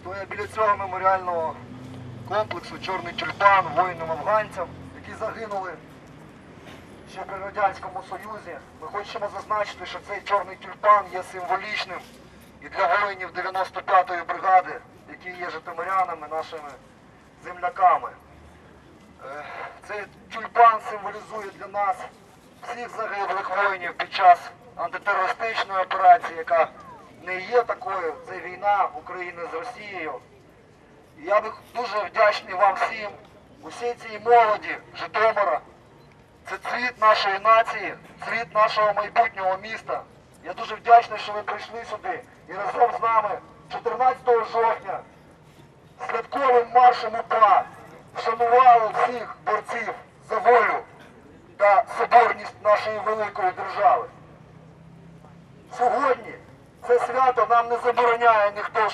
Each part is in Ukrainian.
Стоя біля цього меморіального комплексу Чорний тюльпан воїнам-афганцям, які загинули ще при Радянському Союзі. Ми хочемо зазначити, що цей чорний тюльпан є символічним і для воїнів 95-ї бригади, які є житомирянами, нашими земляками. Е, Цей тюльпан символізує для нас всіх загиблих воїнів під час антитерористичної операції, яка не є такою. Це війна України з Росією. Я би дуже вдячний вам всім, усій цій молоді Житомира. Це цвіт нашої нації, цвіт нашого майбутнього міста. Я дуже вдячний, що ви прийшли сюди і разом з нами 14 жовтня святковим маршем УПА вшанували всіх борців за волю та соборність нашої великої держави. Сьогодні це свято нам не забороняє ніхто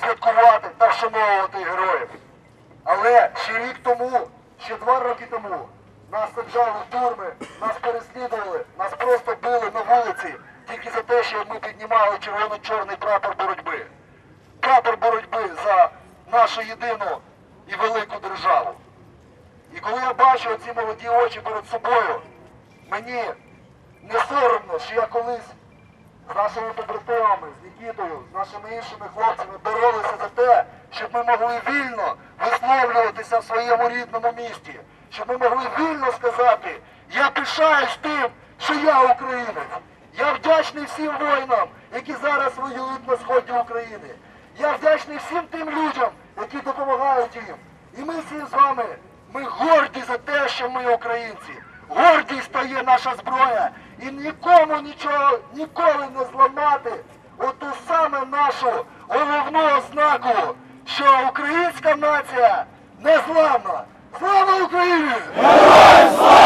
святкувати та вшановувати героїв. Але ще рік тому, ще два роки тому, нас саджали в турми, нас переслідували, нас просто били на вулиці тільки за те, що ми піднімали червоно-чорний прапор боротьби. Прапор боротьби за нашу єдину і велику державу. І коли я бачу ці молоді очі перед собою, мені не соромно, що я колись з нашими побратимами, з Нікітою, з нашими іншими хлопцями боролися за те, щоб ми могли вільно висловлюватися в своєму рідному місті, щоб ми могли вільно сказати, я пишаюсь тим, що я українець. Я вдячний всім воїнам, які зараз воюють на сході України. Я вдячний всім тим людям, які допомагають їм. І ми всі з вами, ми горді за те, що ми українці. Гордість стає наша зброя. І нікому нічого ніколи не зламати оту саме нашу головну ознаку, що українська нація незламна. Слава Україні! Героям слава!